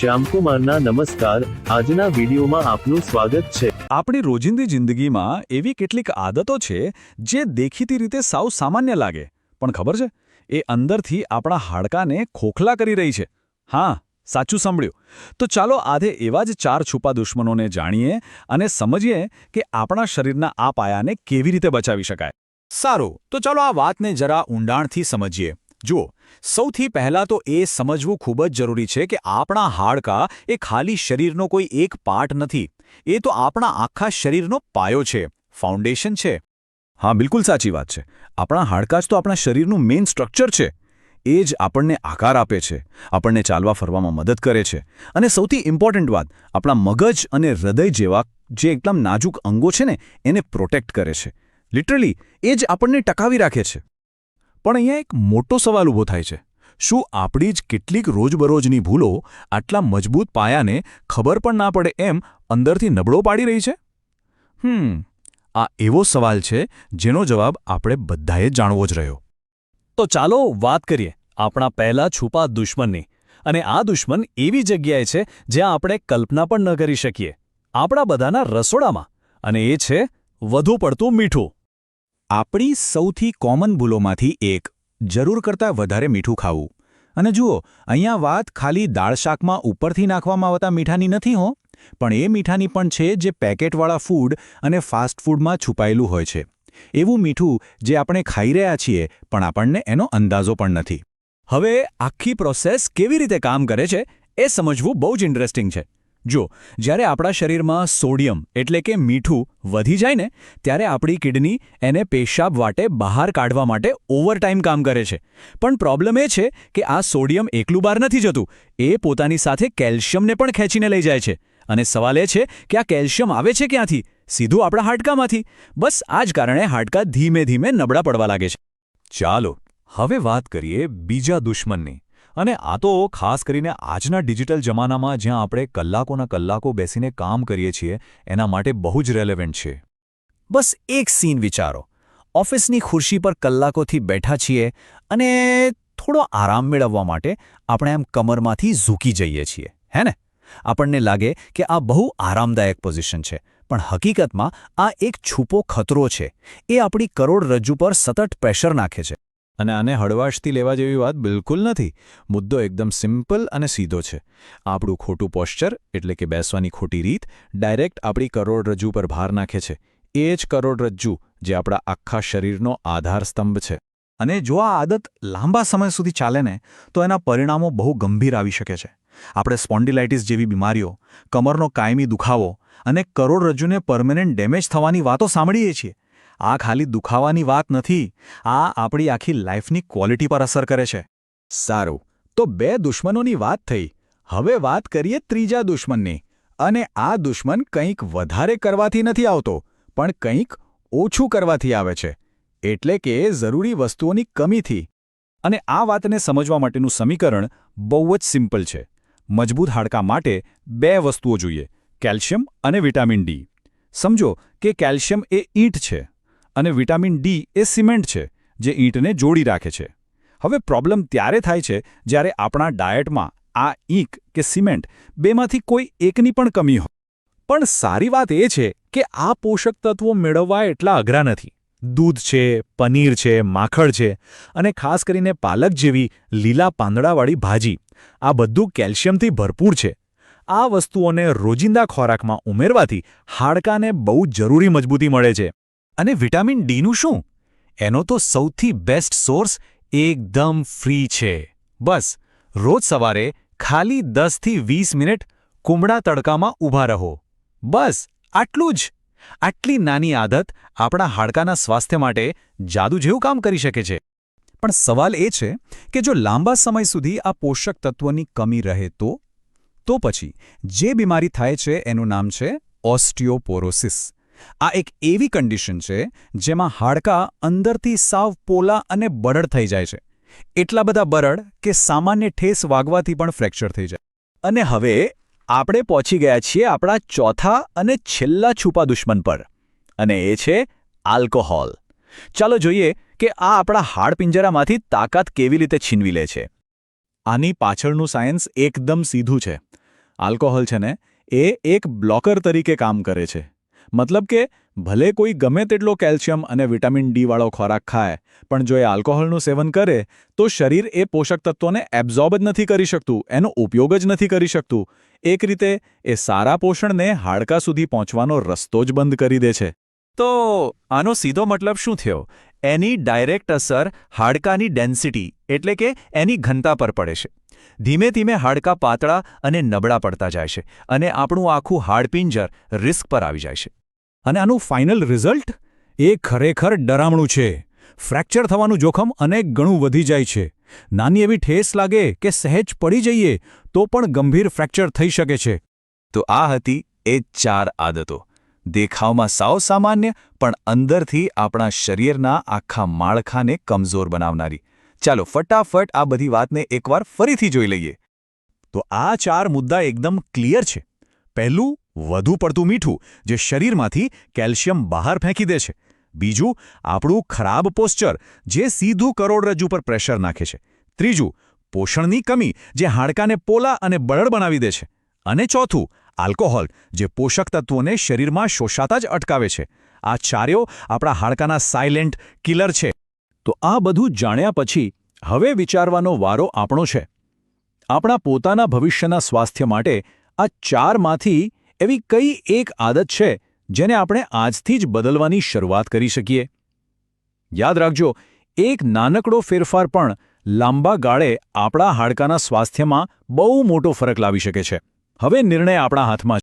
શ્યામકુમારના નમસ્કાર. આજના વિડીયોમાં આપનું સ્વાગત છે. આપણી રોજિંદી જિંદગીમાં એવી કેટલીક આદતો છે જે દેખીતી રીતે સાવ સામાન્ય લાગે. પણ ખબર છે? એ અંદરથી આપણા હાડકાને ખોખલા કરી રહી છે. હા, સાચું સાંભળ્યું. તો ચાલો આજે એવા જ ચાર છુપા દુશ્મનોને જાણીએ અને સમજીએ કે આપણા શરીરના આ પાયાને કેવી રીતે બચાવી શકાય. સારું, તો ચાલો આ વાતને જરા ઊંડાણથી સમજીએ. જુઓ, સૌથી પહેલાં તો એ સમજવું ખૂબ જ જરૂરી છે કે આપણા હાડકા એ ખાલી શરીરનો કોઈ એક પાર્ટ નથી. એ તો આપણા આખા શરીરનો પાયો છે, ફાઉન્ડેશન છે. હા, બિલકુલ સાચી વાત છે. આપણા હાડકા જ તો આપણા શરીરનું મેઇન સ્ટ્રક્ચર છે. એ જ આપણને આકાર આપે છે, આપણને ચાલવા ફરવામાં મદદ કરે છે. અને સૌથી ઇમ્પોર્ટન્ટ વાત, આપણા મગજ અને હૃદય જેવા જે એકદમ નાજુક અંગો છે ને, એને પ્રોટેક્ટ કરે છે. લિટરલી, એ જ આપણને ટકાવી રાખે છે. પણ અહીંયા એક મોટો સવાલ ઊભો થાય છે. શું આપણી જ કેટલીક રોજબરોજની ભૂલો આટલા મજબૂત પાયાને ખબર પણ ના પડે એમ અંદરથી નબળો પાડી રહી છે? હમ, આ એવો સવાલ છે જેનો જવાબ આપણે બધાએ જાણવો જ રહ્યો. તો ચાલો વાત કરીએ આપણા પહેલા છુપા દુશ્મનની. અને આ દુશ્મન એવી જગ્યાએ છે જ્યાં આપણે કલ્પના પણ ન કરી શકીએ. આપણા બધાના રસોડામાં. અને એ છે વધુ પડતું મીઠું. આપણી સૌથી કોમન ભૂલોમાંથી એક. જરૂર કરતાં વધારે મીઠું ખાવું. અને જુઓ, અહીંયા વાત ખાલી દાળ શાકમાં ઉપરથી નાખવામાં આવતા મીઠાની નથી હો. પણ એ મીઠાની પણ છે જે પેકેટવાળા ફૂડ અને ફાસ્ટ ફૂડમાં છુપાયેલું હોય છે. એવું મીઠું જે આપણે ખાઈ રહ્યા છીએ, પણ આપણને એનો અંદાજો પણ નથી. હવે આખી પ્રોસેસ કેવી રીતે કામ કરે છે, એ સમજવું બહુ જ ઇન્ટરેસ્ટિંગ છે. જો, જ્યારે આપણા શરીરમાં સોડિયમ એટલે કે મીઠું વધી જાય ને, ત્યારે આપણી કિડની એને પેશાબ વાટે બહાર કાઢવા માટે ઓવરટાઈમ કામ કરે છે. પણ પ્રોબ્લેમ એ છે કે આ સોડિયમ એકલું બહાર નથી જતું. એ પોતાની સાથે કેલ્શિયમને પણ ખેંચીને લઈ જાય છે. અને સવાલ એ છે કે આ કેલ્શિયમ આવે છે ક્યાંથી? સીધું આપણા હાડકામાંથી. બસ આ જ કારણે હાડકા ધીમે ધીમે નબળા પડવા લાગે છે. ચાલો, હવે વાત કરીએ બીજા દુશ્મનની. અને આ તો ખાસ કરીને આજના ડિજિટલ જમાનામાં જ્યાં આપણે કલાકોના કલાકો બેસીને કામ કરીએ છીએ, એના માટે બહુ જ રેલેવન્ટ છે. બસ એક સીન વિચારો. ઓફિસની ખુરશી પર કલાકોથી બેઠા છીએ અને થોડો આરામ મેળવવા માટે આપણે એમ કમરમાંથી ઝૂકી જઈએ છીએ, હે ને? આપણને લાગે કે આ બહુ આરામદાયક પોઝિશન છે, પણ હકીકતમાં આ એક છૂપો ખતરો છે. એ આપણી કરોડરજ્જુ પર સતત પ્રેશર નાખે છે. અને આને હળવાશથી લેવા જેવી વાત બિલકુલ નથી. મુદ્દો એકદમ સિમ્પલ અને સીધો છે. આપણું ખોટું પોશ્ચર એટલે કે બેસવાની ખોટી રીત, ડાયરેક્ટ આપણી કરોડરજ્જુ પર ભાર નાખે છે. એ જ કરોડરજ્જુ જે આપણા આખા શરીરનો આધારસ્તંભ છે. અને જો આ આદત લાંબા સમય સુધી ચાલે ને, તો એના પરિણામો બહુ ગંભીર આવી શકે છે. આપણે સ્પોન્ડિલાઇટિસ જેવી બીમારીઓ, કમરનો કાયમી દુખાવો અને કરોડરજ્જુને પરમેનન્ટ ડેમેજ થવાની વાતો સાંભળીએ છીએ. આ ખાલી દુખાવાની વાત નથી, આ આપણી આખી લાઈફની ક્વોલિટી પર અસર કરે છે. સારું, તો બે દુશ્મનોની વાત થઈ. હવે વાત કરીએ ત્રીજા દુશ્મનની. અને આ દુશ્મન કંઈક વધારે કરવાથી નથી આવતો, પણ કંઈક ઓછું કરવાથી આવે છે. એટલે કે જરૂરી વસ્તુઓની કમીથી. અને આ વાતને સમજવા માટેનું સમીકરણ બહુ જ સિમ્પલ છે. મજબૂત હાડકા માટે બે વસ્તુઓ જોઈએ, કેલ્શિયમ અને વિટામિન ડી. સમજો કે કેલ્શિયમ એ ઈંટ છે. અને વિટામિન ડી એ સિમેન્ટ છે, જે ઈંટને જોડી રાખે છે. હવે પ્રોબ્લેમ ત્યારે થાય છે, જ્યારે આપણા ડાયટમાં આ ઈંક કે સિમેન્ટ બેમાંથી કોઈ એકની પણ કમી હોય. પણ સારી વાત એ છે કે આ પોષક તત્વો મેળવવા એટલા અઘરા નથી. દૂધ છે, પનીર છે, માખણ છે અને ખાસ કરીને પાલક જેવી લીલા પાંદડાવાળી ભાજી. આ બધું કેલ્શિયમથી ભરપૂર છે. આ વસ્તુઓને રોજિંદા ખોરાકમાં ઉમેરવાથી હાડકાને બહુ જરૂરી મજબૂતી મળે છે. અને વિટામિન ડીનું શું? એનો તો સૌથી બેસ્ટ સોર્સ એકદમ ફ્રી છે. બસ, રોજ સવારે ખાલી દસથી વીસ મિનિટ કુમળા તડકામાં ઊભા રહો. બસ, આટલું જ. આટલી નાની આદત આપણા હાડકાના સ્વાસ્થ્ય માટે જાદુ જેવું કામ કરી શકે છે. પણ સવાલ એ છે કે જો લાંબા સમય સુધી આ પોષક તત્વોની કમી રહે તો? તો પછી જે બીમારી થાય છે એનું નામ છે ઓસ્ટિયોપોરોસિસ આ એક એવી કન્ડિશન છે જેમાં હાડકાં અંદરથી સાવ પોલા અને બરડ થઈ જાય છે. એટલા બધા બરડ કે સામાન્ય ઠેસ વાગવાથી પણ ફ્રેક્ચર થઈ જાય. અને હવે આપણે પહોંચી ગયા છીએ આપણા ચોથા અને છેલ્લા છુપા દુશ્મન પર. અને એ છે આલ્કોહોલ ચાલો જોઈએ કે આ આપણા હાડપિંજરામાંથી તાકાત કેવી રીતે છીનવી લે છે. આની પાછળનું સાયન્સ એકદમ સીધું છે. આલ્કોહોલ છે ને, એ એક બ્લોકર તરીકે કામ કરે છે. મતલબ કે, ભલે કોઈ ગમે તેટલો કેલ્શિયમ અને વિટામિન ડી વાળો ખોરાક ખાય, પણ જો એ આલ્કોહોલનું સેવન કરે, તો શરીર એ પોષક તત્વોને એબ્ઝોર્બ જ નથી કરી શકતું, એનો ઉપયોગ જ નથી કરી શકતું. એક રીતે, એ સારા પોષણને હાડકા સુધી પહોંચવાનો રસ્તો જ બંધ કરી દે છે. તો, આનો સીધો મતલબ શું થયો? એની ડાયરેક્ટ અસર હાડકાની ડેન્સિટી, એટલે કે એની ઘનતા પર પડે છે. ધીમે ધીમે હાડકાં પાતળા અને નબળા પડતા જાય છે, અને આપણું આખું હાડપિંજર રિસ્ક પર આવી જાય છે. અને આનું ફાઇનલ રિઝલ્ટ એ ખરેખર ડરામણું છે. ફ્રેક્ચર થવાનું જોખમ અનેક ગણું વધી જાય છે. નાની એવી ઠેસ લાગે કે સહેજ પડી જઈએ, તો પણ ગંભીર ફ્રેક્ચર થઈ શકે છે. તો આ હતી એ ચાર આદતો. દેખાવમાં સાવ સામાન્ય, પણ અંદરથી આપણા શરીરના આખા માળખાને કમજોર બનાવનારી. ચાલો ફટાફટ આ બધી વાતને એકવાર ફરીથી જોઈ લઈએ. તો આ ચાર મુદ્દા એકદમ ક્લિયર છે. પહેલું વધુ પડતું મીઠું જે શરીરમાંથી કેલ્શિયમ બહાર ફેંકી દે છે. બીજું, આપણું ખરાબ પોસ્ચર જે સીધું કરોડરજ્જુ પર પ્રેશર નાખે છે. ત્રીજું, પોષણની કમી જે હાડકાને પોલા અને બળડ બનાવી દે છે. અને ચોથું, આલ્કોહોલ જે પોષક તત્વોને શરીરમાં શોષાતા જ અટકાવે છે. આ ચાર્યો આપણા હાડકાના સાયલેન્ટ કિલર છે. તો આ બધું જાણ્યા પછી હવે વિચારવાનો વારો આપણો છે. આપણા પોતાના ભવિષ્યના સ્વાસ્થ્ય માટે આ ચારમાંથી એવી કઈ એક આદત છે જેને આપણે આજથી જ બદલવાની શરૂઆત કરી શકીએ? યાદ રાખજો, એક નાનકડો ફેરફાર પણ લાંબા ગાળે આપણા હાડકાના સ્વાસ્થ્યમાં બહુ મોટો ફરક લાવી શકે છે. હવે નિર્ણય આપણા હાથમાં